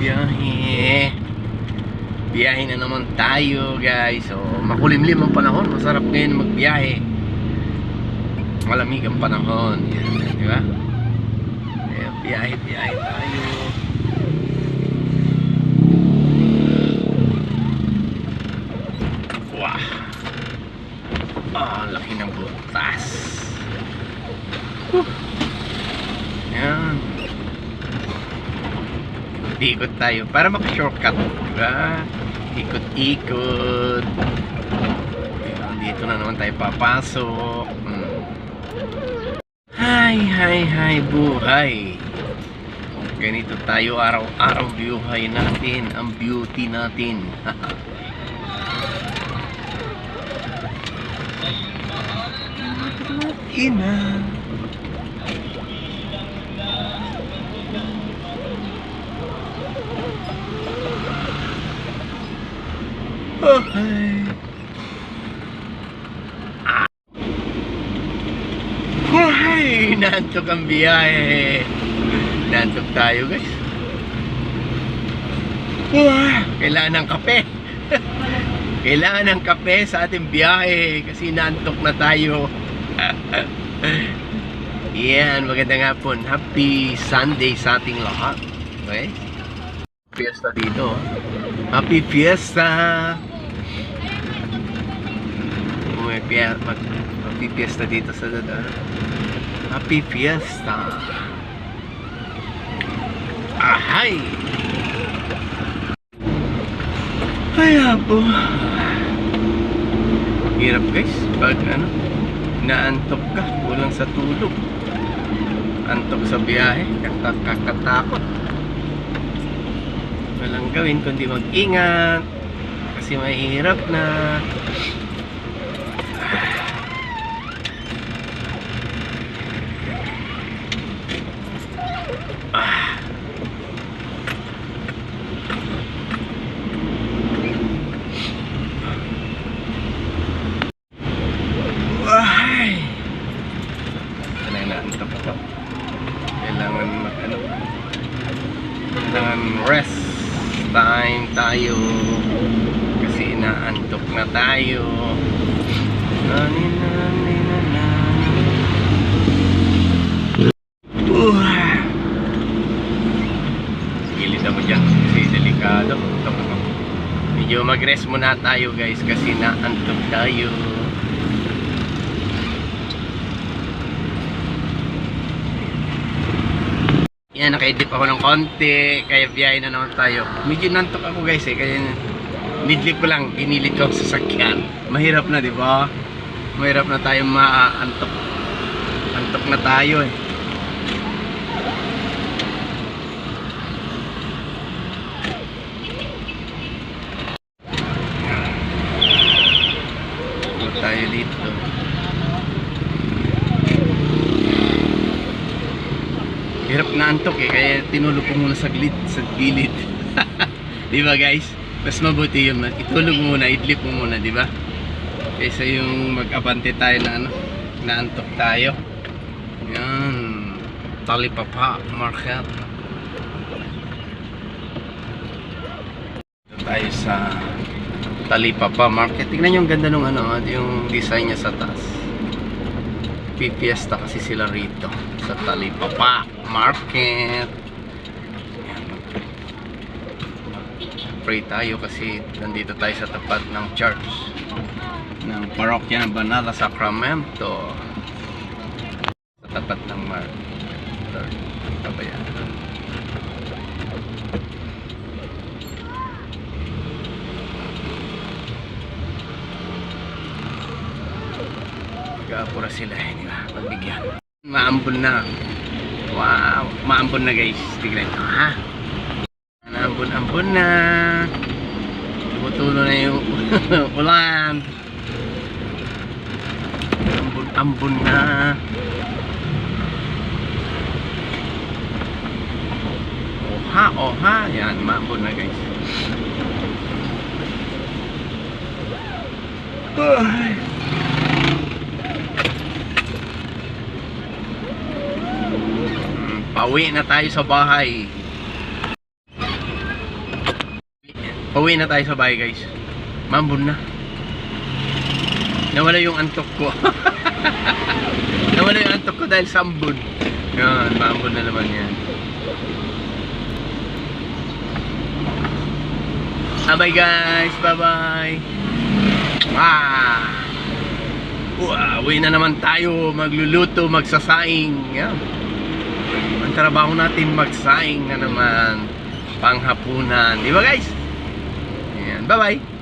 biyahe. Biyahe na naman tayo guys. So, makulimlim ang panahon. Masarap ngayon magbiyahe. Malamig ang panahon. Di ba? Biyahe, biyahe tayo. Wow. Ah, laki ng butas. Whew. Yan. Ikot tayo para maka-shortcut, di? Ikot-ikot. Dito na naman tayo papasok. Hmm. Hi, hi, hi, buhay. Ganito tayo araw-araw buhay natin, ang beauty natin. Ina. Hi. Nantok ang biyahe. Nantok tayo, guys. Kailangan ng kape. Kailangan ng kape sa ating biyahe kasi nantok na tayo. Yan, magandang hapon. Happy Sunday sa ating lahat. Okay? Fiesta dito. Happy Fiesta! May pia mag Happy Fiesta dito sa dada. Happy Fiesta! Ahay! Kaya po. Hirap guys. Pag ano, naantok ka, kulang sa tulog. Antok sa biyahe, katak- kakatakot. Walang gawin kundi mag-ingat. Kasi mahirap na. Ah. Ay. Ito na yung naantok ko. Kailangan mag ano. Kailangan rest time tayo. Kasi inaantok na tayo. Gilid ako dyan kasi delikado. Medyo mag-rest muna tayo guys kasi naantok tayo. Yan, naka-edit ako ng konti, kaya biyahe na naman tayo. Medyo nantok ako guys eh, kaya nidlip ko lang, inilit ko ang sasakyan. Mahirap na, di ba? Mahirap na tayo maantok. Antok na tayo eh. Tayo dito. Hirap na antok eh, kaya tinulog ko muna sa gilid, sa gilid. di ba guys? Mas mabuti yun, itulog muna, idlip mo muna, di ba? Kaysa yung mag-abante tayo na ano, naantok tayo. Yan, talipapa, market. Dito tayo sa Talipapa Market. Tingnan nyo ang ganda nung ano, yung design niya sa taas. Pipiesta kasi sila rito sa Talipapa Market. Pray tayo kasi nandito tayo sa tapat ng church ng parokya ng Banala Sacramento sa tapat ng Mar Third Kabayanan. Nag-aapura sila eh, di ba? Pagbigyan. Maambon na. Wow, maambon na guys. Tignan nyo, ha? Naambon-ambon na. Tumutulo na yung ulan. Ambon-ambon na. Oha, oha. Yan, maambon na guys. Ay. Pauwi na tayo sa bahay. Pauwi na tayo sa bahay guys. Mambon na. Nawala yung antok ko. Nawala yung antok ko dahil sa ambon. Yan, maambon na naman yan. Bye guys, bye bye. Wow. Wow, uwi na naman tayo magluluto, magsasaing. Yan. Ang trabaho natin magsaing na naman panghapunan. Di ba guys? Ayan, bye bye.